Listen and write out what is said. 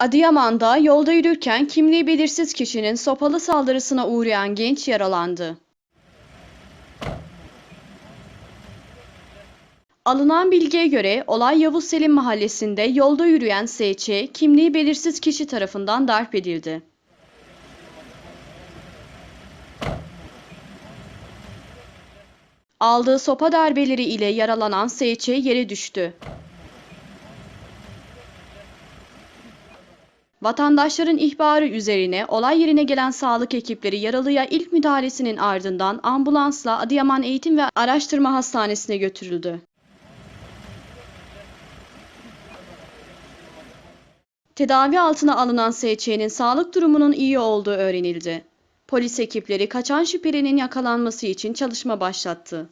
Adıyaman'da yolda yürürken kimliği belirsiz kişinin sopalı saldırısına uğrayan genç yaralandı. Alınan bilgiye göre olay Yavuz Selim mahallesinde yolda yürüyen S.Ç. kimliği belirsiz kişi tarafından darp edildi. Aldığı sopa darbeleri ile yaralanan S.Ç. yere düştü. Vatandaşların ihbarı üzerine olay yerine gelen sağlık ekipleri yaralıya ilk müdahalesinin ardından ambulansla Adıyaman Eğitim ve Araştırma Hastanesi'ne götürüldü. Tedavi altına alınan S.Ç.'nin sağlık durumunun iyi olduğu öğrenildi. Polis ekipleri kaçan şüphelinin yakalanması için çalışma başlattı.